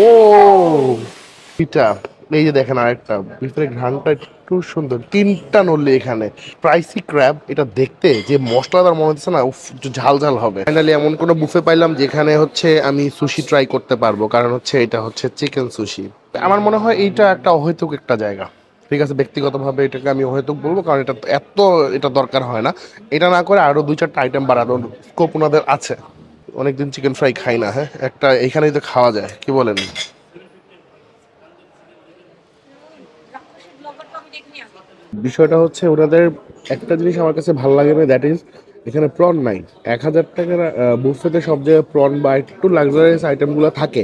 ও এটা এই যে দেখেন আরেকটা, ভিতরে ঘ্রাণটা একটু সুন্দর। তিনটা নড়লি এখানে। প্রাইসি ক্র্যাব এটা দেখতে যে মশলাদার মনে হচ্ছে না ঝাল ঝাল হবে। ফাইনালি এমন কোনো বুফে পাইলাম যেখানে হচ্ছে আমি সুশি ট্রাই করতে পারব। কারণ হচ্ছে এটা হচ্ছে চিকেন সুশি আমার মনে হয় এইটা একটা অহেতুক একটা জায়গা। ঠিক আছে, ব্যক্তিগতভাবে এটাকে আমি অহেতুক বলব, কারণ এটা এত, এটা দরকার হয় না। এটা না করে আরও দুই চারটা আইটেম বাড়ানোর স্কোপ ওনাদের আছে। অনেকদিন চিকেন ফ্রাই খাই না হ্যাঁ? একটা এখানেই তো খাওয়া যায়, কি বলেন? বিষয়টা হচ্ছে ওনাদের একটা জিনিস আমার কাছে ভালো লাগে না দ্যাট ইজ এখানে প্রন নাই। এক হাজার টাকার বুফেতে সব জায়গায় প্রন বা একটু লাক্সারিয়াস আইটেমগুলো থাকে।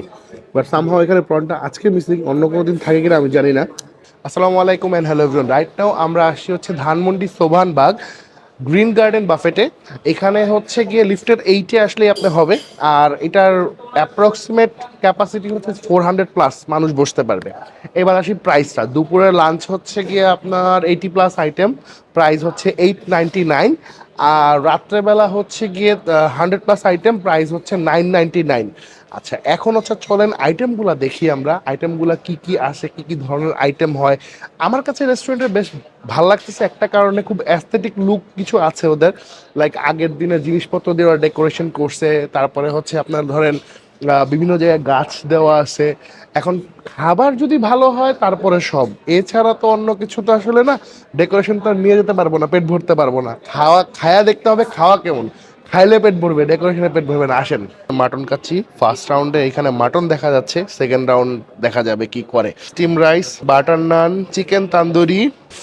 বাট সামহাও এখানে প্রনটা আজকে মিসিং অন্য কোনো দিন থাকে কিনা আমি জানি না। আসসালামু আলাইকুম and hello everyone right now আমরা আসছি হচ্ছে ধানমন্ডি সোভানবাগ গ্রিন গার্ডেন বাফেটে। এখানে হচ্ছে গিয়ে লিফটের এইটে আসলেই আপনি হবে। আর এটার অ্যাপ্রক্সিমেট ক্যাপাসিটি হচ্ছে ফোর হান্ড্রেড প্লাস মানুষ বসতে পারবে। এবার আসি প্রাইসটা দুপুরের লাঞ্চ হচ্ছে গিয়ে আপনার এইটি প্লাস আইটেম প্রাইস হচ্ছে এইট নাইনটি নাইন আর রাত্রেবেলা হচ্ছে গিয়ে হান্ড্রেড প্লাস আইটেম প্রাইস হচ্ছে নাইন নাইনটি নাইন আচ্ছা এখন হচ্ছে চলেন আইটেমগুলো দেখি আমরা। আইটেমগুলো কি কি আসে, কি কি ধরনের আইটেম হয়? আমার কাছে রেস্টুরেন্টের বেশ ভালো লাগতেছে। একটা কারণে খুব অ্যাস্থেটিক লুক কিছু আছে ওদের। লাইক আগের দিনে জিনিসপত্র দিয়ে ওরা ডেকোরেশন করছে। তারপরে হচ্ছে আপনার ধরেন বিভিন্ন জায়গায় গাছ দেওয়া আছে। এখন খাবার যদি ভালো হয়, তারপরে সব। এছাড়া তো অন্য কিছু তো আসলে না ডেকোরেশন তো নিয়ে যেতে পারব না, পেট ভরতে পারব না। খাওয়া, খায়া দেখতে হবে, খাওয়া কেমন? খাইলে পেট ভরবে ডেকোরেশনে পেট ভরবে না আসেন। মাটন কাচ্ছি ফার্স্ট রাউন্ডে এখানে মাটন দেখা যাচ্ছে সেকেন্ড রাউন্ড দেখা যাবে কি করে। Steam rice butter naan chicken tandoori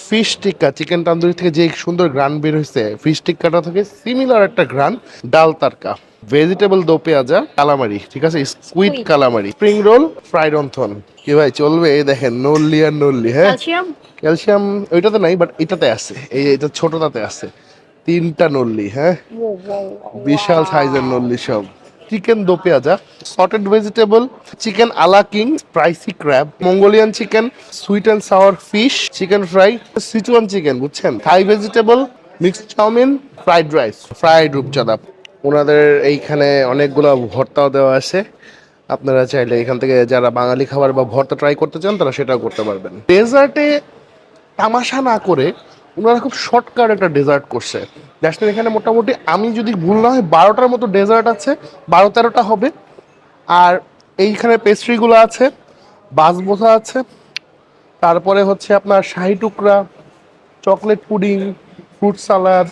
fish tikka chicken tandoori থেকে যে সুন্দর গ্রান বের হয়েছে ফিশ টিক্কাটা থেকে সিমিলার একটা গ্রান ডাল তারকা। ভেজিটেবল দো পেঁয়াজা কালামারি ঠিক আছে? Squid calamari spring roll fried wonton কি ভাই চলবে এই দেখেন নল্লি আর নল্লি হ্যাঁ? ক্যালসিয়াম। ক্যালসিয়াম ওইটাতে নাই বাট এটাতে আছে। এই এটা ছোটটাতে আছে। তিনটা নল্লি হ্যাঁ? বিশাল সাইজের নল্লি সব। Chicken do pyaza, sauteed vegetable, chicken a la king, spicy crab, Mongolian chicken, sweet and sour fish, chicken fry, Szechuan chicken, বুঝছেন? Thai vegetable, mixed chow mein, fried rice, fried রূপচাঁদা। ওনাদের এইখানে অনেকগুলো ভর্তাও দেওয়া আছে। আপনারা চাইলে এখান থেকে যারা বাঙালি খাবার বা ভর্তা ট্রাই করতে চান, তারা সেটাও করতে পারবেন। ডেজার্টে তামাশা না করে ওনারা খুব শর্টকাট একটা ডেজার্ট করছে। দ্যাটস এখানে মোটামুটি আমি যদি ভুল না হয়, বারোটার মতো ডেজার্ট আছে, বারো তেরোটা হবে। আর এইখানে পেস্ট্রিগুলো আছে বাসবোসা আছে। তারপরে হচ্ছে আপনার shahi tukra chocolate pudding fruit salad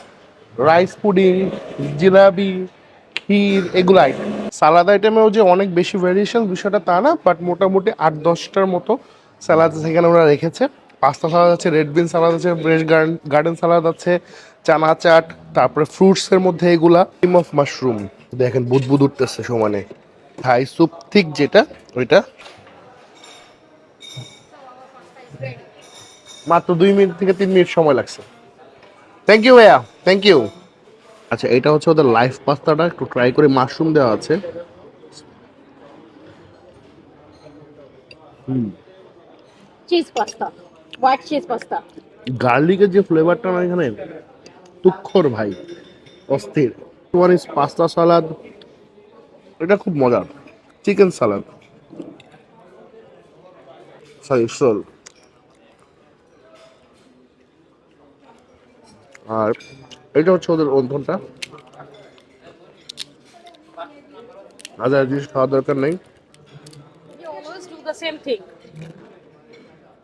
rice pudding jalebi kheer, এগুলো আইটেম সালাদ আইটেমেও যে অনেক বেশি ভ্যারিয়েশন বিষয়টা তা না বাট মোটামুটি আট দশটার মতো স্যালাদ সেখানে ওরা রেখেছে। পাস্তা সালাদ আছে রেড বিন সালাদ আছে ফ্রেশ গার্ডেন সালাদ আছে, চানা চাট, তারপরে ফ্রুটসের মধ্যে এগুলা ক্রিম অফ মাশরুম দেখেন বুদবুদ উঠতেছে সমানে। থাই স্যুপ ঠিক যেটা, ওইটা। মাত্র দুই মিনিট থেকে তিন মিনিট সময় লাগছে। থ্যাংক ইউ ভাইয়া। থ্যাংক ইউ আচ্ছা এটা হচ্ছে ওদের লাইফ পাস্তাটা, একটু ট্রাই করে মাশরুম দেওয়া আছে। হুম cheese pasta white cheese pasta. গার্লিকের যে ফ্লেভারটা না এখানে তুক্ষর ভাই অস্থির। ওয়ান ইজ পাস্তা সালাদ এটা খুব মজার চিকেন সালাদ সরি সোল আর এটা হচ্ছে ওদের অন্থনটা হাজার জিনিস খাওয়ার দরকার নেই।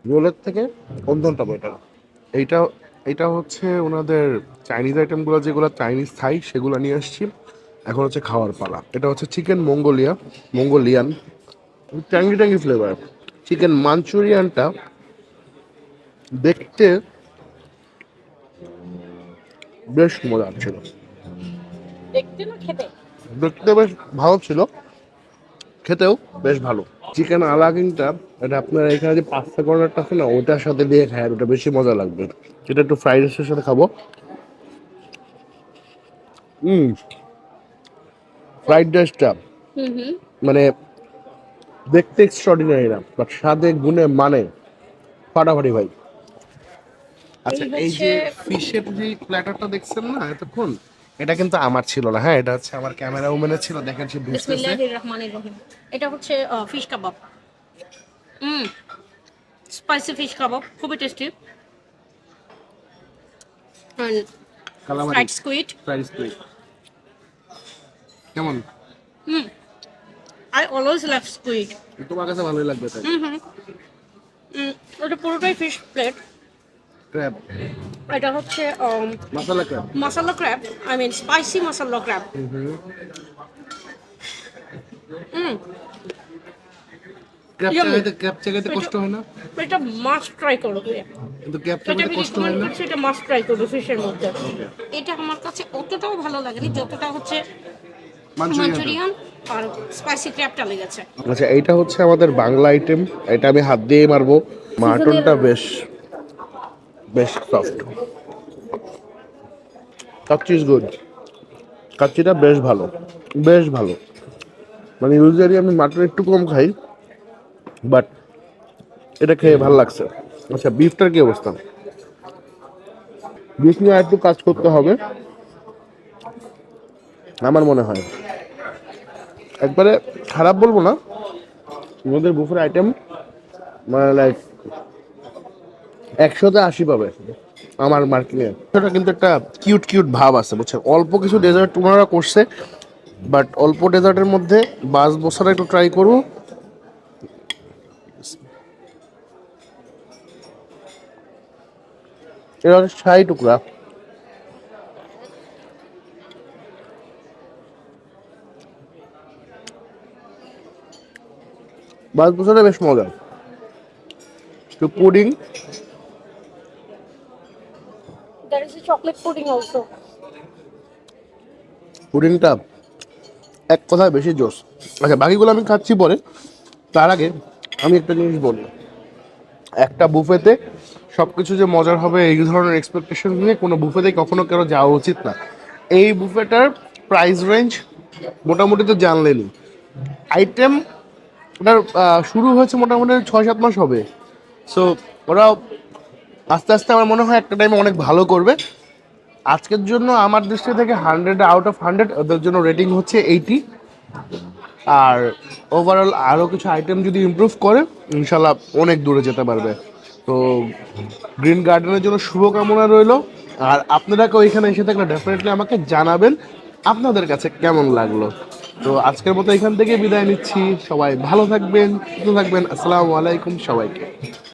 রোলের থেকে অন্ধনটা বেটার এইটা এটা হচ্ছে ওনাদের চাইনিজ আইটেমগুলো যেগুলো চাইনিজ থাই সেগুলো নিয়ে আসছি। এখন হচ্ছে খাওয়ার পালা। এটা হচ্ছে chicken Mongolia Mongolian tangy tangy flavour chicken মাঞ্চুরিয়ানটা দেখতে বেশ মজার ছিল। দেখতে দেখতে বেশ ভালো ছিল। খেতেও বেশ ভালো। চিকেন আলাকিংটা এটা আপনার এখানে যে পাস্তা কর্নারটা আছে না ওটার সাথে দিয়ে খায় ওটা বেশি মজা লাগবে। এটা একটু ফ্রাইড রাইসের সাথে খাব। হুম ফ্রাইড রাইসটা হুম হুম। মানে দেখতে এক্সট্রাঅর্ডিনারি না বাট স্বাদে গুণে মানে ফাটাফাটি ভাই। আচ্ছা এই যে ফিশের যে প্ল্যাটারটা দেখছেন না এতক্ষণ? এটা কিন্তু আমার ছিল না হ্যাঁ এটা হচ্ছে আমার ক্যামেরা উমেনের ছিল দেখেন সে বুঝতেছে। বিসমিল্লাহির রহমানির রহিম এটা হচ্ছে ফিশ কাবাব হুম স্পাইসি ফিশ কাবাব খুবই tasty fried squid price plate কেমন? Hmm I always love squid তোমার কাছে ভালোই লাগবে তাই। হুম হুম। হুম, এটা পুরোটাই ফিশ প্লেট ক্র্যাব এটা হচ্ছে মশলা ক্র্যাব। মশলা crab I mean spicy masala crab. Hmm crab Yummy. Crab চাগাইতে কষ্ট হয় না। এটা মাস্ট ট্রাই করবে কিন্তু ক্র্যাব এটা কষ্ট হয় না। এটা মাস্ট ট্রাই করবে ফিশের মধ্যে। এটা আমার কাছে অতটাও ভালো লাগেনি যতটা হচ্ছে মাঞ্চুরিয়ান আর স্পাইসি ক্র্যাবটা লেগেছে। আচ্ছা এইটা হচ্ছে আমাদের বাংলা আইটেম এটা আমি হাত দিয়ে মারবো। মাটনটা বেশ বেশ সফট কাচ্চি ইজ গুড কাচ্চিটা বেশ ভালো। বেশ ভালো। মানে ইউজুয়ালি আমি মাটন একটু কম খাই বাট এটা খেয়ে ভালো লাগছে। আচ্ছা বিফটার কি অবস্থা? বিফ নিয়ে একটু কাজ করতে হবে, আমার মনে হয়। একবারে খারাপ বলব না। ওদের বুফের আইটেম মানে লাইক একশোতে আশি পাবে আমার মার্কিংয়ে সেটা কিন্তু একটা কিউট কিউট ভাব আছে, বুঝছেন? অল্প কিছু ডেজার্ট ওনারা করছে বাট অল্প ডেজার্টের মধ্যে বাস বসাটা একটু ট্রাই করব। এটা হচ্ছে ছাই টুকরা। বাস বসাটা বেশ মজা। একটু pudding there is a chocolate pudding also পুডিংটা এক কথায় বেশি জোস। আচ্ছা বাকিগুলো আমি খাচ্ছি পরে। তার আগে আমি একটা জিনিস বলি একটা বুফেতে সব কিছু যে মজার হবে, এই ধরনের এক্সপেকটেশন নিয়ে কোনো বুফেতে কখনো কেন যাওয়া উচিত না। এই বুফেটার প্রাইস রেঞ্জ মোটামুটি তো জানলেনই। আইটেম ওটার শুরু হয়েছে মোটামুটি ছয় সাত মাস হবে। সো ওরা আস্তে আস্তে আমার মনে হয় একটা টাইমে অনেক ভালো করবে। আজকের জন্য আমার দৃষ্টি থেকে হান্ড্রেড আউট অফ হান্ড্রেড ওদের জন্য রেটিং হচ্ছে এইটি আর ওভারঅল আরও কিছু আইটেম যদি ইমপ্রুভ করে, ইনশাল্লাহ অনেক দূরে যেতে পারবে। তো গ্রিন গার্ডেনের জন্য শুভকামনা রইল। আর আপনারা কেউ এখানে এসে থাকলে ডেফিনেটলি আমাকে জানাবেন আপনাদের কাছে কেমন লাগল। তো আজকের মতো এখান থেকে বিদায় নিচ্ছি। সবাই ভালো থাকবেন, সুস্থ থাকবেন। আসসালামু আলাইকুম সবাইকে।